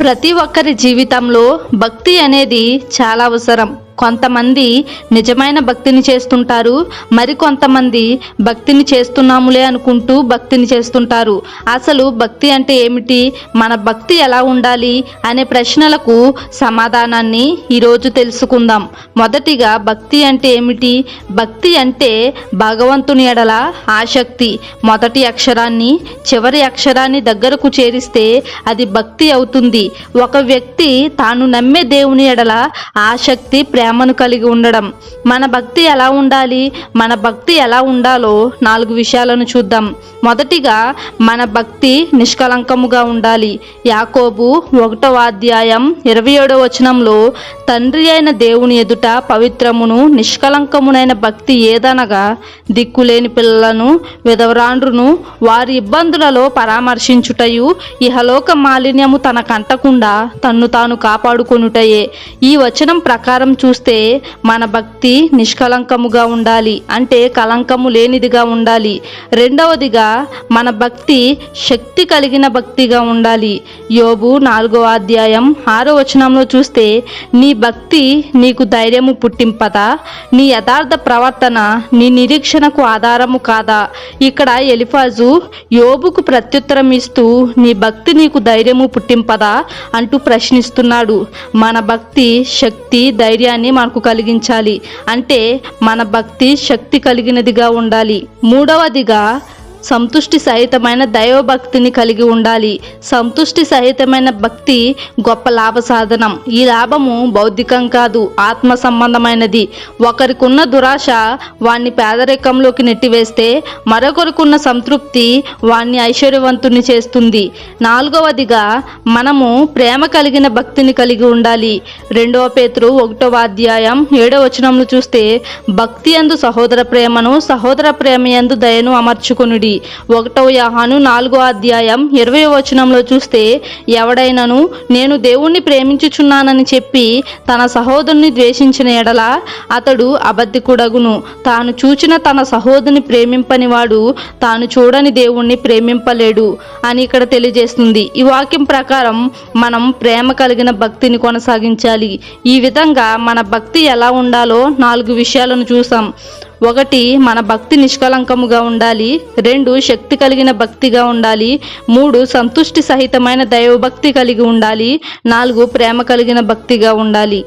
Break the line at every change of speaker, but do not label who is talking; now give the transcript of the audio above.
ప్రతి ఒక్కరి జీవితంలో భక్తి అనేది చాలా అవసరం. కొంతమంది నిజమైన భక్తిని చేస్తుంటారు మరికొంతమంది భక్తిని చేస్తున్నాములే అనుకుంటూ భక్తిని చేస్తుంటారు. అసలు భక్తి అంటే ఏమిటి? మన భక్తి ఎలా ఉండాలి? అనే ప్రశ్నలకు సమాధానాన్ని ఈరోజు తెలుసుకుందాం. మొదటిగా భక్తి అంటే ఏమిటి? భక్తి అంటే భగవంతుని ఎడల ఆసక్తి. మొదటి అక్షరాన్ని చివరి అక్షరాన్ని దగ్గరకు చేరిస్తే అది భక్తి అవుతుంది. ఒక వ్యక్తి తాను నమ్మే దేవుని ఎడల ఆసక్తి ప్రేమను కలిగి ఉండడం. మన భక్తి ఎలా ఉండాలి? మన భక్తి ఎలా ఉండాలో నాలుగు విషయాలను చూద్దాం. మొదటిగా మన భక్తి నిష్కలంకముగా ఉండాలి. యాకోబు ఒకటవ అధ్యాయం ఇరవై ఏడవ వచనంలో తండ్రి అయిన దేవుని ఎదుట పవిత్రమును నిష్కలంకమునైన భక్తి ఏదనగా దిక్కులేని పిల్లలను విధవరాండ్రును వారి ఇబ్బందులలో పరామర్శించుటయు ఇహలోక మాలిన్యము తన కంటకుండా తన్ను తాను కాపాడుకొనుటయే. ఈ వచనం ప్రకారం చూ చూస్తే మన భక్తి నిష్కలంకముగా ఉండాలి అంటే కలంకము లేనిదిగా ఉండాలి. రెండవదిగా మన భక్తి శక్తి కలిగిన భక్తిగా ఉండాలి. యోబు నాలుగో అధ్యాయం ఆరో వచనంలో చూస్తే నీ భక్తి నీకు ధైర్యము పుట్టింపదా? నీ యథార్థ ప్రవర్తన నీ నిరీక్షణకు ఆధారము కాదా? ఇక్కడ ఎలిఫాజు యోబుకు ప్రత్యుత్తరం ఇస్తూ నీ భక్తి నీకు ధైర్యము పుట్టింపదా? అంటూ ప్రశ్నిస్తున్నాడు. మన భక్తి శక్తి ధైర్యాన్ని మనకు కలిగించాలి. అంటే మన భక్తి శక్తి కలిగినదిగా ఉండాలి. మూడవదిగా సంతుష్టి సహితమైన దైవభక్తిని కలిగి ఉండాలి. సంతుష్టి సహితమైన భక్తి గొప్ప లాభ సాధనం. ఈ లాభము బౌద్ధికం కాదు ఆత్మ సంబంధమైనది. ఒకరికున్న దురాశ వాణ్ణి పేదరికంలోకి నెట్టివేస్తే మరొకరికున్న సంతృప్తి వాణ్ణి ఐశ్వర్యవంతుని చేస్తుంది. నాలుగవదిగా మనము ప్రేమ కలిగిన భక్తిని కలిగి ఉండాలి. రెండవ పేతురు ఒకటవ అధ్యాయం ఏడవ వచనంలో చూస్తే భక్తి యందు సహోదర ప్రేమను సహోదర ప్రేమ యందు దయను అమర్చుకొనుడి. ఒకటవ యాహాను నాలుగో అధ్యాయం ఇరవై వచనంలో చూస్తే ఎవడైనను నేను దేవుణ్ణి ప్రేమించుచున్నానని చెప్పి తన సహోదరుని ద్వేషించిన ఎడల అతడు అబద్ధికుడగును. తాను చూచిన తన సహోదరుని ప్రేమింపని వాడు తాను చూడని దేవుణ్ణి ప్రేమింపలేడు అని ఇక్కడ తెలియజేస్తుంది. ఈ వాక్యం ప్రకారం మనం ప్రేమ కలిగిన భక్తిని కొనసాగించాలి. ఈ విధంగా మన భక్తి ఎలా ఉండాలో నాలుగు విషయాలను చూసాం. ఒకటి మన భక్తి నిష్కలంకముగా ఉండాలి. రెండు శక్తి కలిగిన భక్తిగా ఉండాలి. మూడు సంతుష్టి సహితమైన దైవభక్తి కలిగి ఉండాలి. నాలుగు ప్రేమ కలిగిన భక్తిగా ఉండాలి.